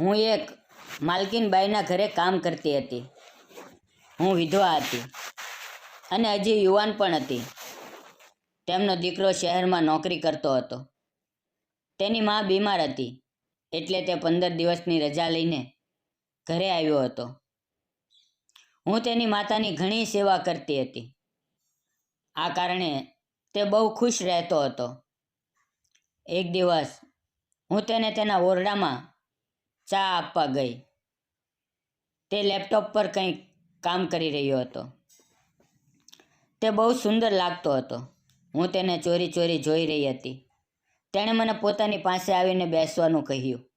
હું એક માલકીનબાઈના ઘરે કામ કરતી હતી. હું વિધવા હતી અને હજી યુવાન પણ હતી. તેમનો દીકરો શહેરમાં નોકરી કરતો હતો. તેની મા બીમાર હતી એટલે તે પંદર દિવસની રજા લઈને ઘરે આવ્યો હતો. હું તેની માતાની ઘણી સેવા કરતી હતી. આ કારણે તે બહુ ખુશ રહેતો હતો. એક દિવસ હું તેને તેના ઓરડામાં ચા આપવા ગઈ. તે લેપટોપ પર કંઈક કામ કરી રહ્યો હતો. તે બહુ સુંદર લાગતો હતો. હું તેને ચોરી ચોરી જોઈ રહી હતી. તેણે મને પોતાની પાસે આવીને બેસવાનું કહ્યું.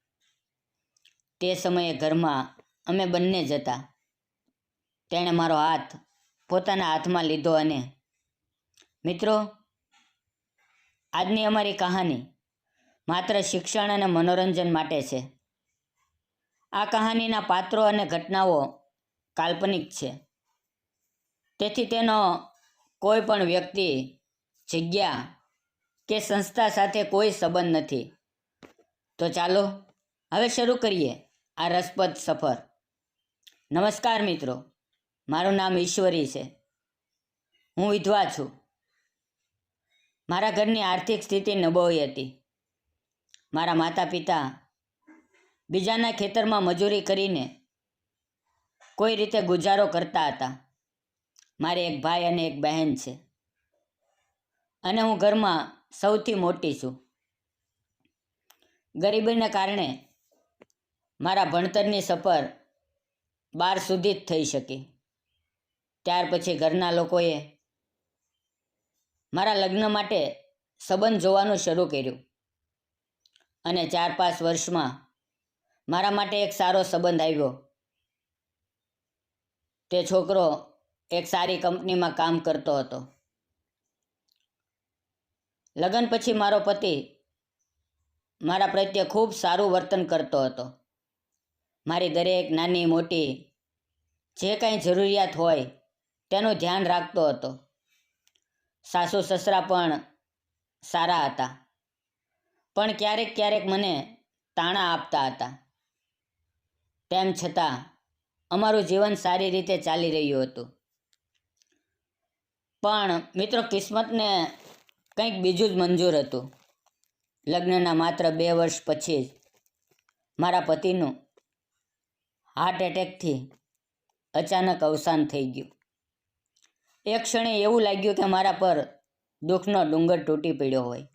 તે સમયે ઘરમાં અમે બંને જ હતા. તેણે મારો હાથ પોતાના હાથમાં લીધો અને, મિત્રો, આજની અમારી કહાની માત્ર શિક્ષણ અને મનોરંજન માટે છે. આ કહાનીના પાત્રો અને ઘટનાઓ કાલ્પનિક છે. તેથી તેનો કોઈ પણ વ્યક્તિ, જગ્યા કે સંસ્થા સાથે કોઈ સંબંધ નથી. તો ચાલો હવે શરૂ કરીએ આ રસપ્રદ સફર. નમસ્કાર મિત્રો, મારું નામ ઈશ્વરી છે. હું વિધવા છું. મારા ઘરની આર્થિક સ્થિતિ નબળી હતી. મારા માતા પિતા બીજાના ખેતરમાં મજૂરી કરીને કોઈ રીતે ગુજારો કરતા હતા. મારે એક ભાઈ અને એક બહેન છે. અને હું ઘરમાં સૌથી મોટી છું. ગરીબીને કારણે મારા ભણતરની સફર બાર સુધી જ થઈ શકી. ત્યાર પછી ઘરના લોકોએ મારા લગ્ન માટે સંબંધ જોવાનું શરૂ કર્યું. અને ચાર પાંચ વર્ષમાં મારા માટે એક સારો સંબંધ આવ્યો. તે છોકરો એક સારી કંપનીમાં કામ કરતો હતો. લગ્ન પછી મારો પતિ મારા પ્રત્યે ખૂબ સારું વર્તન કરતો હતો. મારી દરેક નાની મોટી જે કાંઈ જરૂરિયાત હોય તેનું ધ્યાન રાખતો હતો. સાસુ સસરા પણ સારા હતા. પણ ક્યારેક ક્યારેક મને તાણા આપતા હતા. તેમ છતાં, અમારું જીવન સારી રીતે ચાલી રહ્યું હતું. પણ મિત્રો, કિસ્મતને કંઈક બીજું જ મંજૂર હતું. લગ્નના માત્ર બે વર્ષ પછી જ મારા પતિનું હાર્ટ એટેકથી અચાનક અવસાન થઈ ગયું. એક ક્ષણે એવું લાગ્યું કે મારા પર દુઃખનો ડુંગર તૂટી પડ્યો હોય.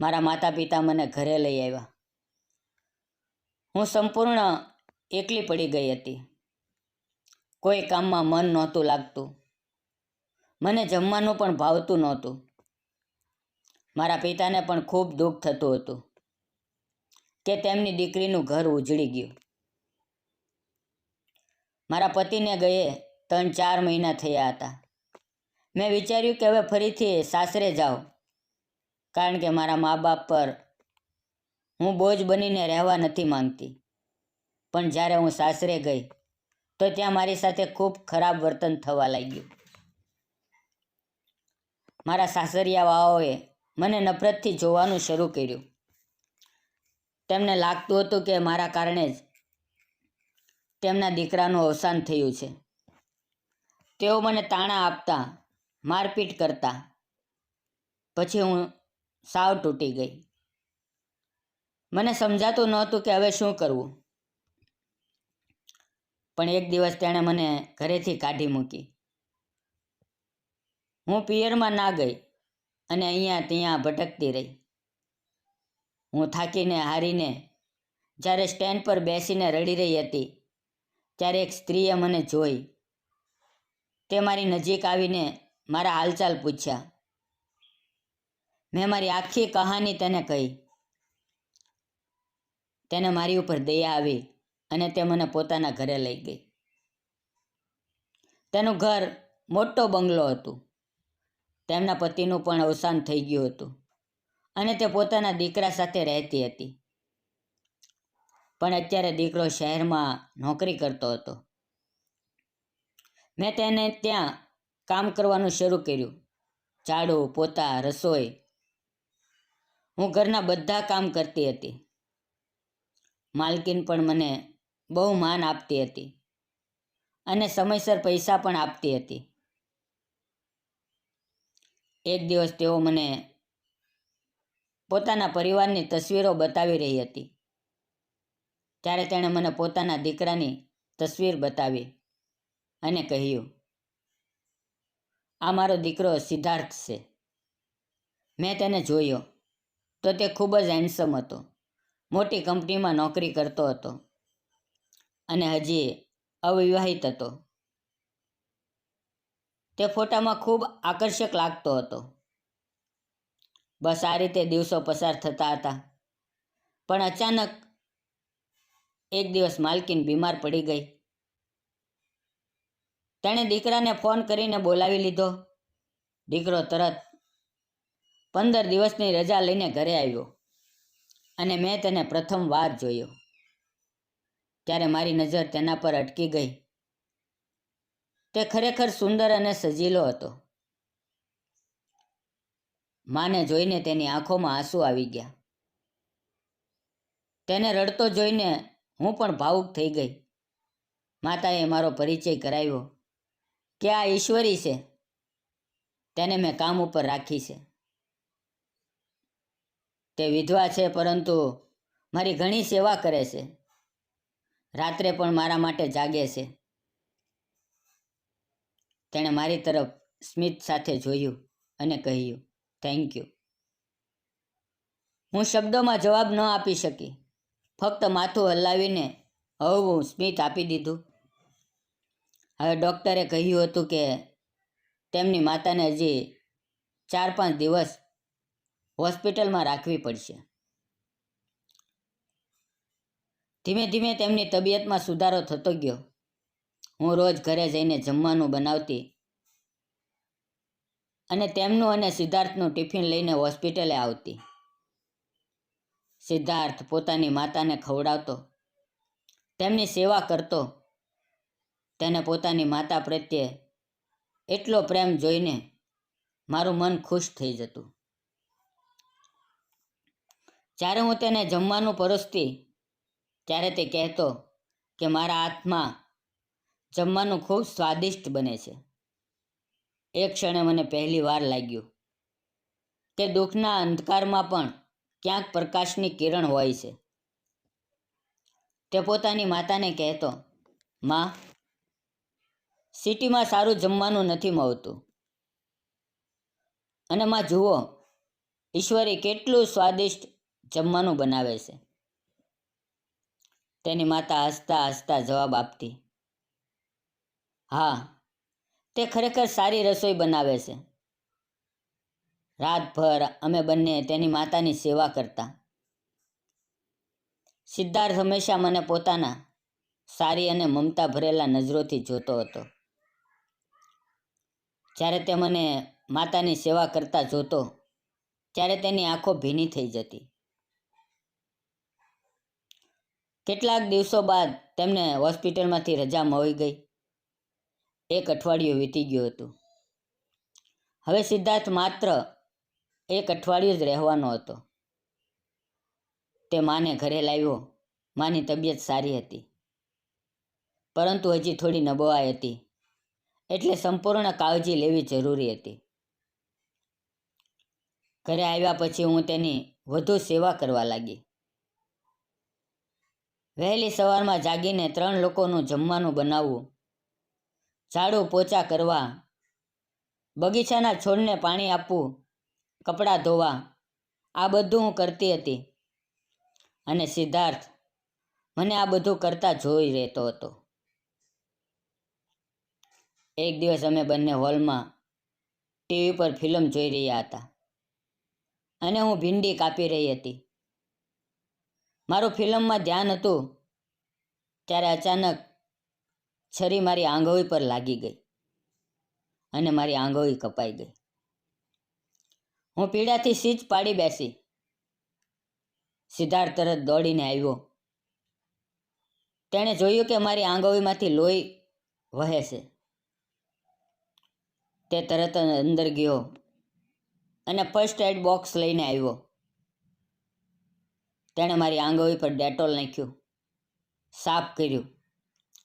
મારા માતા પિતા મને ઘરે લઈ આવ્યા. હું સંપૂર્ણ એકલી પડી ગઈ હતી. કોઈ કામમાં મન નહોતું લાગતું. મને જમવાનું પણ ભાવતું નહોતું. મારા પિતાને પણ ખૂબ દુઃખ થતું હતું કે તેમની દીકરીનું ઘર ઉજળી ગયું. મારા પતિને ગયે ત્રણ ચાર મહિના થયા હતા. મેં વિચાર્યું કે હવે ફરીથી સાસરે જાઓ કારણ કે મારા મા બાપ પર હું બોજ બનીને રહેવા નથી માંગતી. પણ જ્યારે હું સાસરે ગઈ, તો ત્યાં મારી સાથે ખૂબ ખરાબ વર્તન થવા લાગ્યું. મારા સાસરિયા વાઓએ મને નફરતથી જોવાનું શરૂ કર્યું. તેમને લાગતું હતું કે મારા કારણે જ તેમના દીકરાનું અવસાન થયું છે. તેઓ મને તાણા આપતા, મારપીટ કરતા. પછી હું સાવ તૂટી ગઈ. મને સમજાતું નહોતું કે હવે શું કરવું. પણ એક દિવસ તેણે મને ઘરેથી કાઢી મૂકી. હું પિયરમાં ના ગઈ અને અહીંયા ત્યાં ભટકતી રહી. હું થાકીને હારીને જ્યારે સ્ટેન્ડ પર બેસીને રડી રહી હતી, ત્યારે એક સ્ત્રીએ મને જોઈ. તે મારી નજીક આવીને મારા હાલચાલ પૂછ્યા. મેં મારી આખી કહાની તેને કહી. તેને મારી ઉપર દયા આવી અને તે મને પોતાના ઘરે લઈ ગઈ. તેનું ઘર મોટો બંગલો હતું. તેમના પતિનું પણ અવસાન થઈ ગયું હતું અને તે પોતાના દીકરા સાથે રહેતી હતી. પણ અત્યારે દીકરો શહેરમાં નોકરી કરતો હતો. મેં તેને ત્યાં કામ કરવાનું શરૂ કર્યું. ઝાડુ, પોતા, રસોઈ. હું ઘરના બધા કામ કરતી હતી. માલકીન પણ મને બહુ માન આપતી હતી. અને સમયસર પૈસા પણ આપતી હતી. એક દિવસ તેઓ મને પોતાના પરિવારની તસવીરો બતાવી રહી હતી. ત્યારે તેણે મને પોતાના દીકરાની તસવીર બતાવી અને કહ્યું, આ મારો દીકરો સિદ્ધાર્થ છે. મેં તેને જોયો તો તે ખૂબ જ હેન્ડસમ હતો. મોટી કંપનીમાં નોકરી કરતો હતો અને હજી અવિવાહિત હતો. તે ફોટામાં ખૂબ આકર્ષક લાગતો હતો. બસ આ રીતે દિવસો પસાર થતા હતા. પણ અચાનક એક દિવસ માલકીન બીમાર પડી ગઈ. તેણે દીકરાને ફોન કરીને બોલાવી લીધો. દીકરો તરત પંદર દિવસની રજા લઈને ઘરે આવ્યો. અને મેં તેને પ્રથમ વાર જોયો. ત્યારે મારી નજર તેના પર અટકી ગઈ. તે ખરેખર સુંદર અને સજીલો હતો. માને જોઈને તેની આંખોમાં આંસુ આવી ગયા. તેને રડતો જોઈને હું પણ ભાવુક થઈ ગઈ. માતાએ મારો પરિચય કરાવ્યો કે આ ઈશ્વરી છે. તેને મેં કામ ઉપર રાખી છે. તે વિધવા છે, પરંતુ મારી ઘણી સેવા કરે છે. રાત્રે પણ મારા માટે જાગે છે. તેણે મારી તરફ સ્મિત સાથે જોયું અને કહ્યું થેન્ક યુ હું શબ્દોમાં જવાબ ન આપી શકી. ફક્ત માથું હલાવીને હું સ્મિત આપી દીધું. હવે ડૉક્ટરે કહ્યું હતું કે, તેમની માતાને હજી ચાર પાંચ દિવસ હોસ્પિટલમાં રાખવી પડશે. ધીમે ધીમે તેમની તબિયતમાં સુધારો થતો ગયો. હું રોજ ઘરે જઈને જમવાનું બનાવતી અને તેમનું અને સિદ્ધાર્થનું ટિફિન લઈને હોસ્પિટલે આવતી. સિદ્ધાર્થ પોતાની માતાને ખવડાવતો. તેમની સેવા કરતો. તેને પોતાની માતા પ્રત્યે એટલો પ્રેમ જોઈને મારું મન ખુશ થઈ જતું. જ્યારે હું તેને જમવાનું પરોસતી, ત્યારે તે કહેતો કે મારા હાથમાં જમવાનું ખૂબ સ્વાદિષ્ટ બને છે. એ ક્ષણે મને પહેલી વાર લાગ્યું કે દુઃખના અંધકારમાં પણ ક્યાંક પ્રકાશની કિરણ હોય છે. તે પોતાની માતાને કહેતો, માં, સિટીમાં સારું જમવાનું નથી મળતું. અને માં, જુઓ, ઈશ્વરે કેટલું સ્વાદિષ્ટ જમવાનું બનાવે છે. તેની માતા હસતા હસતા જવાબ આપતી. હા, તે ખરેખર સારી રસોઈ બનાવે છે. રાતભર અમે બંને તેની માતાની સેવા કરતા. સિદ્ધાર્થ હંમેશા મને પોતાના સારી અને મમતા ભરેલા નજરોથી જોતો હતો. જ્યારે તે મને માતાની સેવા કરતા જોતો, ત્યારે તેની આંખો ભીની થઈ જતી. કેટલાક દિવસો બાદ તેમને હોસ્પિટલમાંથી રજા મળી ગઈ. એક અઠવાડિયું વીતી ગયું હતું. હવે સિદ્ધાર્થ માત્ર એક અઠવાડિયું જ રહેવાનો હતો. તે માને ઘરે લાવ્યો. માની તબિયત સારી હતી. પરંતુ હજી થોડી નબળાઈ હતી. એટલે સંપૂર્ણ કાળજી લેવી જરૂરી હતી. ઘરે આવ્યા પછી હું તેની વધુ સેવા કરવા લાગી. વહેલી સવારમાં જાગીને ત્રણ લોકોનું જમવાનું બનાવવું. ઝાડુ પોચા કરવા. બગીચાના છોડને પાણી આપવું. કપડાં ધોવા. આ બધું હું કરતી હતી. અને સિદ્ધાર્થ મને આ બધું કરતા જોઈ રહેતો હતો. એક દિવસ અમે બંને હોલમાં ટીવી પર ફિલ્મ જોઈ રહ્યા હતા. અને હું ભીંડી કાપી રહી હતી. મારું ફિલ્મમાં ધ્યાન હતું ત્યારે અચાનક છરી મારી આંગળી પર લાગી ગઈ અને મારી આંગોળી કપાઈ ગઈ. હું પીડાથી સીજ પાડી બેસી. સિદ્ધાર્થ તરત દોડીને આવ્યો. તેણે જોયું કે મારી આંગોળીમાંથી લોહી વહે છે. તે તરત અંદર ગયો અને ફર્સ્ટ એડ બોક્સ લઈને આવ્યો. તેણે મારી આંગળી પર ડેટોલ નાખ્યું, સાફ કર્યું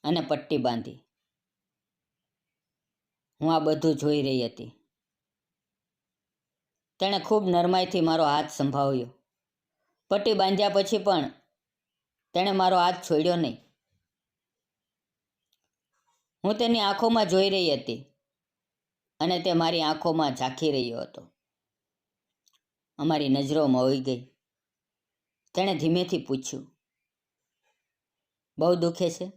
અને પટ્ટી બાંધી. હું આ બધું જોઈ રહી હતી. તેણે ખૂબ નરમાઈથી મારો હાથ સંભાળ્યો. પટ્ટી બાંધ્યા પછી પણ તેણે મારો હાથ છોડ્યો નહીં. હું તેની આંખોમાં જોઈ રહી હતી અને તે મારી આંખોમાં ઝાંખી રહ્યો હતો. અમારી નજરો મોઈ ગઈ. તેણે ધીમેથી પૂછ્યું, બહુ દુખે છે?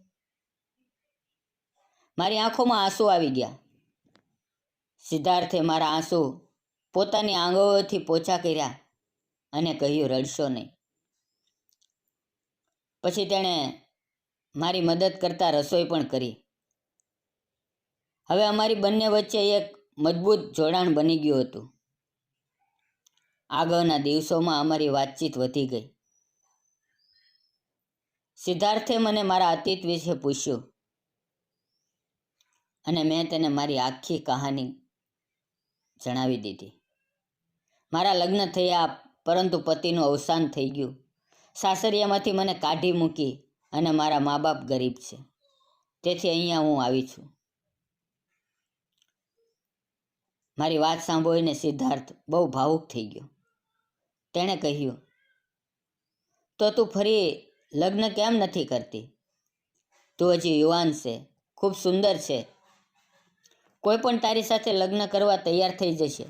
મારી આંખોમાં આંસુ આવી ગયા. સિદ્ધાર્થે મારા આંસુ પોતાની આંગળીઓથી પોચા કર્યા અને કહ્યું, રડશો નહીં. પછી તેણે મારી મદદ કરતા રસોઈ પણ કરી. હવે અમારી બંને વચ્ચે એક મજબૂત જોડાણ બની ગયું હતું. આગળના દિવસોમાં અમારી વાતચીત વધી ગઈ. સિદ્ધાર્થે મને મારા અતીત વિશે પૂછ્યું અને મેં તેને મારી આખી કહાની જણાવી દીધી. મારા લગ્ન થયા પરંતુ પતિનું અવસાન થઈ ગયું. સાસરિયામાંથી મને કાઢી મૂકી અને મારા મા બાપ ગરીબ છે. તેથી અહીંયા હું આવી છું. મારી વાત સાંભળીને સિદ્ધાર્થ બહુ ભાવુક થઈ ગયો. તેણે કહ્યું, તો તું ફરી લગ્ન કેમ નથી કરતી? તું હજી યુવાન છે, ખૂબ સુંદર છે. કોઈ પણ તારી સાથે લગ્ન કરવા તૈયાર થઈ જશે.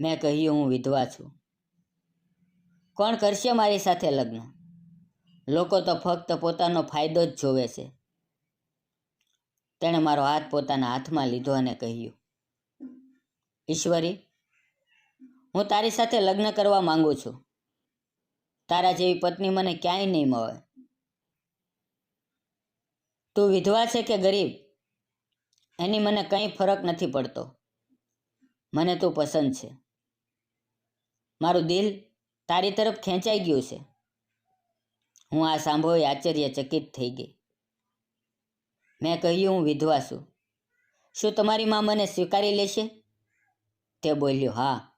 મેં કહ્યું, હું વિધવા છું. કોણ કરશે મારી સાથે લગ્ન? લોકો તો ફક્ત પોતાનો ફાયદો જ જોવે છે. તેણે મારો હાથ પોતાના હાથમાં લીધો અને કહ્યું, ઈશ્વરી, હું તારી સાથે લગ્ન કરવા માંગુ છું. તારા જેવી પત્ની મને ક્યાંય નહીં મળે. તું વિધવા છે કે ગરીબ? એની મને કંઈ ફરક નથી પડતો. મને તું પસંદ છે. મારું દિલ તારી તરફ ખેંચાઈ ગયું છે. હું આ સાંભળી આશ્ચર્યચકિત થઈ ગઈ. મેં કહ્યું, હું વિધવા છું. શું તમારી મા મને સ્વીકારી લેશે? તે બોલ્યો, હા.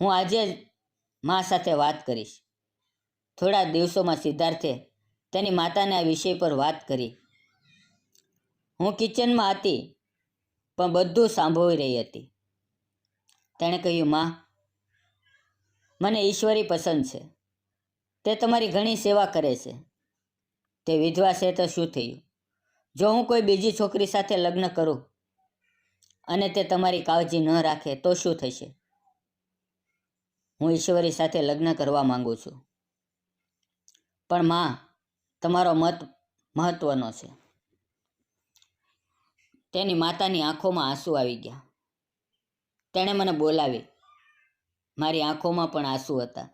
હું આજે જ મા સાથે વાત કરીશ. થોડા દિવસોમાં સિદ્ધાર્થે તેની માતાને આ વિષય પર વાત કરી. હું કિચનમાં હતી, પણ બધું સાંભળી રહી હતી. તેણે કહ્યું, માં, મને ઈશ્વરી પસંદ છે. તે તમારી ઘણી સેવા કરે છે. તે વિધવા છે તો શું થયું? જો હું કોઈ બીજી છોકરી સાથે લગ્ન કરું અને તે તમારી કાળજી ન રાખે તો શું થશે? હું ઈશ્વરી સાથે લગ્ન કરવા માંગુ છું. પણ માં, તમારો મત મહત્વનો છે. તેની માતાની આંખોમાં આંસુ આવી ગયા. તેણે મને બોલાવી. મારી આંખોમાં પણ આંસુ હતા.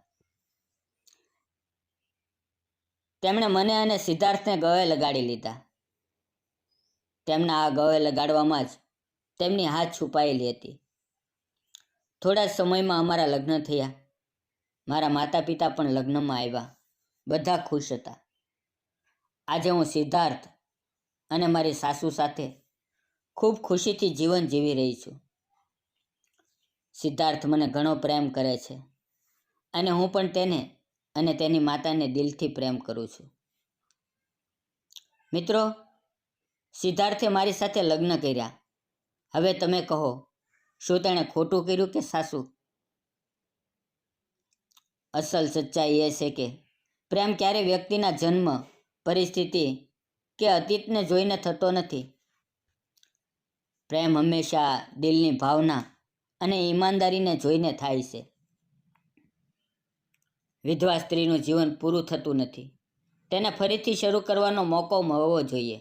તેમણે મને અને સિદ્ધાર્થને ગળે લગાડી લીધા. તેમના આ ગળે લગાડવામાં જ તેમની હાથ છુપાયેલી હતી. થોડા સમયમાં અમારા લગ્ન થયા. મારા માતા પિતા પણ લગ્નમાં આવ્યા. બધા ખુશ હતા. આજે હું સિદ્ધાર્થ અને મારી સાસુ સાથે ખૂબ ખુશીથી જીવન જીવી રહી છું. સિદ્ધાર્થ મને ઘણો પ્રેમ કરે છે અને હું પણ તેને અને તેની માતાને દિલથી પ્રેમ કરું છું. મિત્રો, સિદ્ધાર્થે મારી સાથે લગ્ન કર્યા. હવે તમે કહો, શું તેણે ખોટું કર્યું કે સાસુ? અસલ સચ્ચાઈ એ છે કે પ્રેમ ક્યારે વ્યક્તિના જન્મ, પરિસ્થિતિ કે અતીતને જોઈને થતો નથી. પ્રેમ હંમેશા દિલની ભાવના અને ઈમાનદારીને જોઈને થાય છે. વિધવા સ્ત્રીનું જીવન પૂરું થતું નથી. તેને ફરીથી શરૂ કરવાનો મોકો મળવો જોઈએ.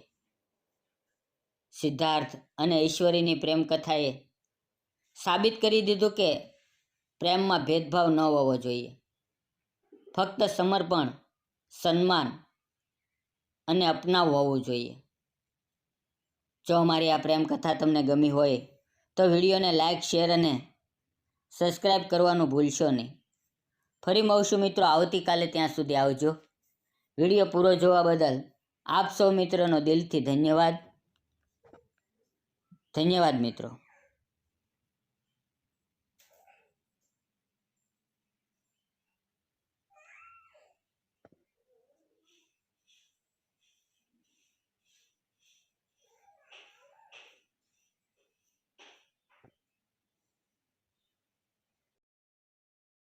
સિદ્ધાર્થ અને ઈશ્વરીની પ્રેમ કથાએ સાબિત કરી દીધું કે પ્રેમમાં ભેદભાવ ન હોવો જોઈએ. ફક્ત સમર્પણ સન્માન અને અપનાવ હોવું જોઈએ. જો અમારી આ પ્રેમ કથા તમને ગમી હોય, તો વિડીયોને લાઇક શેર અને સબસ્ક્રાઈબ કરવાનું ભૂલશો નહીં. ફરી મળશું મિત્રો, આવતીકાલે ત્યાં સુધી આવજો. વીડિયો પૂરો જોવા બદલ આપ સૌ મિત્રોનો દિલથી ધન્યવાદ. ધન્યવાદ મિત્રો.